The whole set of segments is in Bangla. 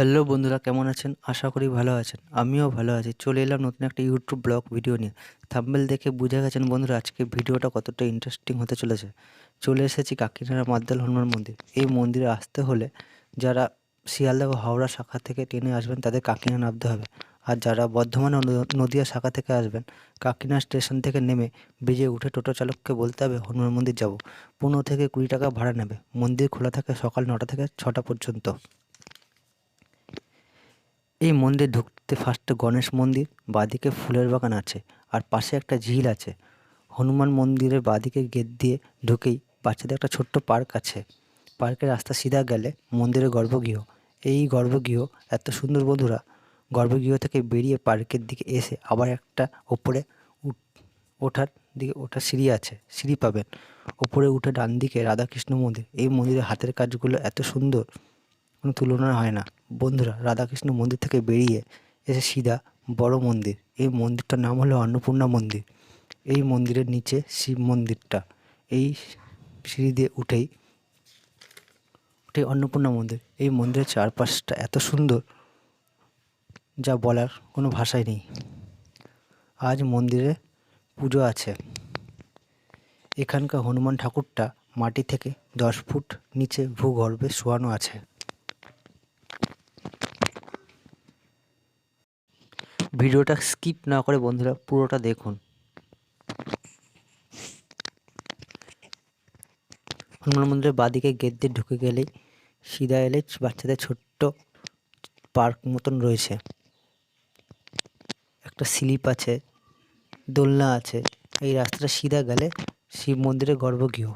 হ্যালো বন্ধুরা, কেমন আছেন? আশা করি ভালো আছেন। আমিও ভালো আছি। চলে এলাম নতুন একটা ইউটিউব ব্লগ ভিডিও নিয়ে। থাম্বেল দেখে বুঝে গেছেন বন্ধুরা, আজকে ভিডিওটা কতটা ইন্টারেস্টিং হতে চলেছে। চলে এসেছি কাকিনাড়া মাদ্দাল হনুমান মন্দির। এই মন্দিরে আসতে হলে যারা শিয়ালদা হাওড়া শাখা থেকে ট্রেনে আসবেন, তাদের কাকিনা নামতে হবে। আর যারা বর্ধমান নদিয়া শাখা থেকে আসবেন, কাকিনা স্টেশন থেকে নেমে ব্রিজে উঠে টোটো চালককে বলতে হবে, হনুমান মন্দির যাব। পনেরো থেকে কুড়ি টাকা ভাড়া নেবে। মন্দির খোলা থাকে সকাল নটা থেকে ছটা পর্যন্ত। এই মন্দির ঢুকতে ফার্স্টে গণেশ মন্দির, বাঁদিকে ফুলের বাগান আছে আর পাশে একটা ঝিল আছে। হনুমান মন্দিরের বাঁদিকে গেট দিয়ে ঢুকেই বাচ্চাদের একটা ছোট্ট পার্ক আছে। পার্কের রাস্তা সিধা গেলে মন্দিরের গর্ভগৃহ। এই গর্ভগৃহ, এত সুন্দর বন্ধুরা, গর্ভগৃহ থেকে বেরিয়ে পার্কের দিকে এসে আবার একটা ওপরে ওঠার দিকে ওঠার সিঁড়ি আছে, সিঁড়ি পাবেন। ওপরে উঠে ডান দিকে রাধাকৃষ্ণ মন্দির। এই মন্দিরের হাতের কাজগুলো এত সুন্দর, কোনো তুলনা হয় না। বন্ধুরা, রাধাকৃষ্ণ মন্দির থেকে বেরিয়ে এসে সিধা বড় মন্দির, এই মন্দিরটার নাম হলো অন্নপূর্ণা মন্দির। এই মন্দিরের নিচে শিব মন্দিরটা, এই সিঁড়ি দিয়ে উঠেই উঠে অন্নপূর্ণা মন্দির। এই মন্দিরের চারপাশটা এত সুন্দর, যা বলার কোনো ভাষাই নেই। আজ মন্দিরে পুজো আছে। এখানকার হনুমান ঠাকুরটা মাটি থেকে দশ ফুট নিচে ভূগর্ভে শোয়ানো আছে। ভিডিওটা স্কিপ না করে বন্ধুরা পুরোটা দেখুন। হনুমান মন্দিরের বাদিকে গেট দিয়ে ঢুকে গেলেই সিধা এলে বাচ্চাদের ছোট্ট পার্ক মতন রয়েছে। একটা স্লিপ আছে, দোলনা আছে, এই রাস্তাটা সিধা গেলে শিব মন্দিরের গর্ভগৃহ।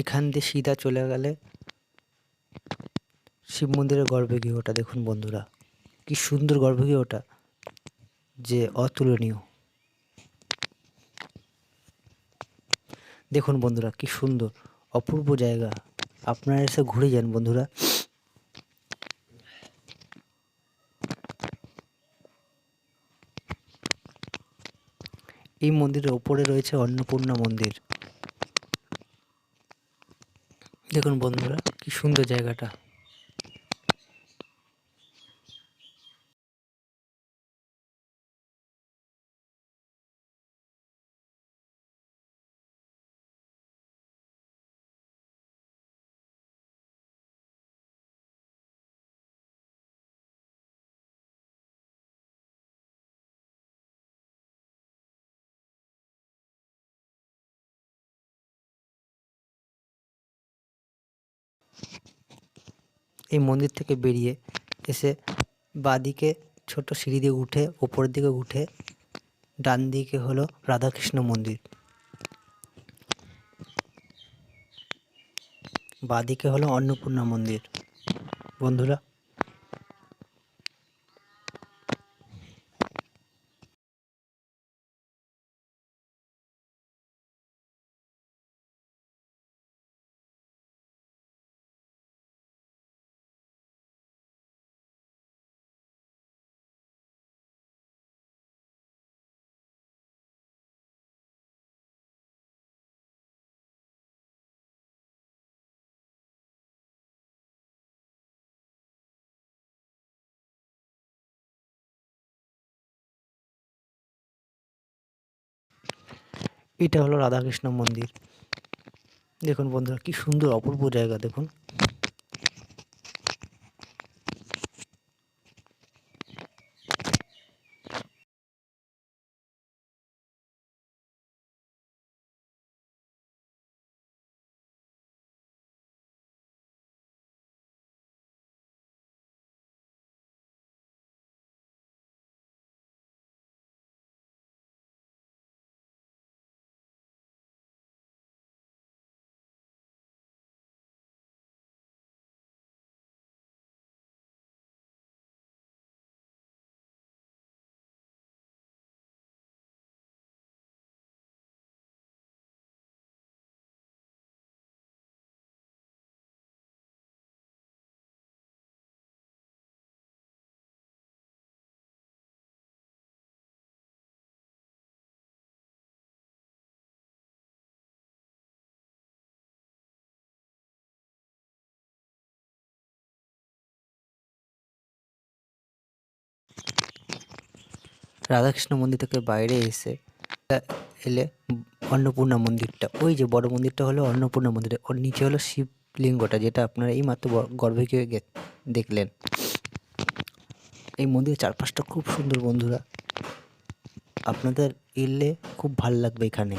এখান দিয়ে সিধা চলে গেলে শিব মন্দিরের গর্ভগৃহটা, দেখুন বন্ধুরা, কি সুন্দর গর্ভগৃহটা, যে অতুলনীয়। দেখুন বন্ধুরা, কি সুন্দর, অপূর্ব জায়গা। আপনারা এসে ঘুরে যান বন্ধুরা। এই মন্দিরের ওপরে রয়েছে অন্নপূর্ণা মন্দির। দেখুন বন্ধুরা কি সুন্দর জায়গাটা। এই মন্দির থেকে বেরিয়ে এসে বাঁদিকে ছোট সিঁড়ি দিয়ে উঠে ওপরের দিকে উঠে ডান দিকে হলো রাধাকৃষ্ণ মন্দির। বাঁদিকে হলো অন্নপূর্ণা মন্দির। বন্ধুরা এটা হলো রাধাকৃষ্ণ মন্দির। দেখুন বন্ধুরা কি সুন্দর অপূর্ব জায়গা দেখুন। রাধাকৃষ্ণ মন্দির থেকে বাইরে এসে এলে অন্নপূর্ণা মন্দিরটা। ওই যে বড় মন্দিরটা হলো অন্নপূর্ণা মন্দির। ওর নিচে হলো শিবলিঙ্গটা, যেটা আপনারা এই মাত্র গর্ভে গিয়ে দেখলেন। এই মন্দিরের চারপাশটা খুব সুন্দর বন্ধুরা। আপনাদের এলে খুব ভালো লাগবে এখানে।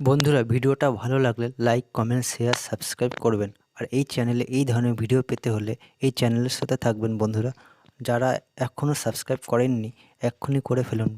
বন্ধুরা, ভিডিওটা ভালো লাগলে লাইক কমেন্ট শেয়ার সাবস্ক্রাইব করবেন। আর এই চ্যানেলে এই ধরনের ভিডিও পেতে হলে এই চ্যানেলের সাথে থাকবেন বন্ধুরা। যারা এখনও সাবস্ক্রাইব করেননি, এক্ষুনি করে ফেলুন।